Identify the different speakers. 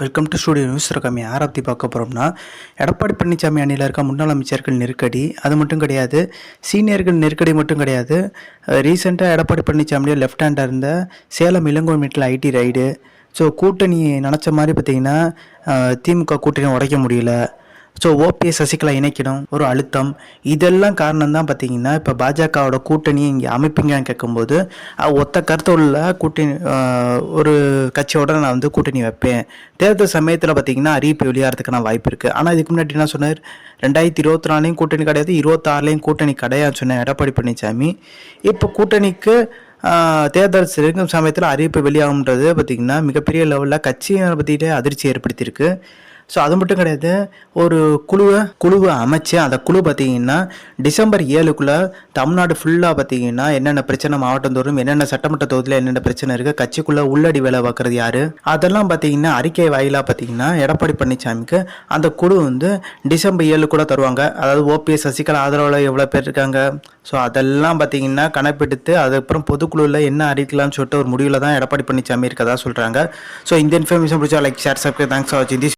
Speaker 1: Welcome to studio news இருக்காம யாரை பற்றி பார்க்க போகிறோம்னா எடப்பாடி பழனிசாமி அணியில் இருக்க முன்னாள் அமைச்சர்கள் நெருக்கடி அது மட்டும் கிடையாது. சீனியர்கள் நெருக்கடி மட்டும் கிடையாது. ரீசெண்டாக எடப்பாடி பழனிசாமியோட லெஃப்ட் ஹேண்டாக இருந்த சேலம் இளங்கோன் மீட்டில் ஐடி ரைடு ஸோ கூட்டணி நினச்ச மாதிரி பார்த்தீங்கன்னா திமுக கூட்டணி உடைக்க முடியல. ஸோ ஓபிஎஸ் சசிகலா இணைக்கணும் ஒரு அழுத்தம். இதெல்லாம் காரணம் தான் பார்த்தீங்கன்னா இப்போ பாஜகவோட கூட்டணி இங்கே அமைப்பீங்கன்னு கேட்கும்போது ஒத்த கருத்து உள்ள கூட்டணி ஒரு கட்சியோட நான் வந்து கூட்டணி வைப்பேன். தேர்தல் சமயத்தில் பார்த்தீங்கன்னா அறிவிப்பு வெளியாகிறதுக்கான வாய்ப்பு இருக்குது ஆனால் இதுக்கு முன்னாடி என்ன சொன்னார்? ரெண்டாயிரத்தி இருபத்தி நாலையும் கூட்டணி கிடையாது இருபத்தாறுலையும் கூட்டணி கிடையாது சொன்ன எடப்பாடி பழனிசாமி இப்போ கூட்டணிக்கு தேர்தல் இருக்கும் சமயத்தில் அறிவிப்பு வெளியாகுன்றது பார்த்திங்கன்னா மிகப்பெரிய லெவலில் கட்சியை பற்றிட்டு அதிர்ச்சி ஏற்படுத்தியிருக்கு. ஸோ அது மட்டும் கிடையாது ஒரு குழுவை குழுவை அமைச்சு அந்த குழு பார்த்தீங்கன்னா டிசம்பர் ஏழுக்குள்ளே தமிழ்நாடு ஃபுல்லாக பார்த்தீங்கன்னா என்னென்ன பிரச்சனை மாவட்டம் தோறும் என்னென்ன சட்டமன்ற தொகுதியில் என்னென்ன பிரச்சனை இருக்குது கட்சிக்குள்ளே உள்ளடி வேலை பார்க்குறது யார்? அதெல்லாம் பார்த்தீங்கன்னா அறிக்கை வாயிலாக பார்த்தீங்கன்னா எடப்பாடி பழனிசாமிக்கு அந்த குழு வந்து டிசம்பர் ஏழு கூட தருவாங்க. அதாவது ஓபிஎஸ் சசிகலா ஆதரவில் எவ்வளோ பேர் இருக்காங்க? ஸோ அதெல்லாம் பார்த்தீங்கன்னா கணப்பெடுத்து அதுக்கப்புறம் பொதுக்குழுவில் என்ன அறிவிக்கலாம்னு சொல்லிட்டு ஒரு முடிவில் தான் எடப்பாடி பழனிசாமி இருக்கதா சொல்கிறாங்க ஸோ இந்த இன்ஃபர்மேஷன் பிடிச்சா like share subscribe thanks for வாட்சிங் திஸ்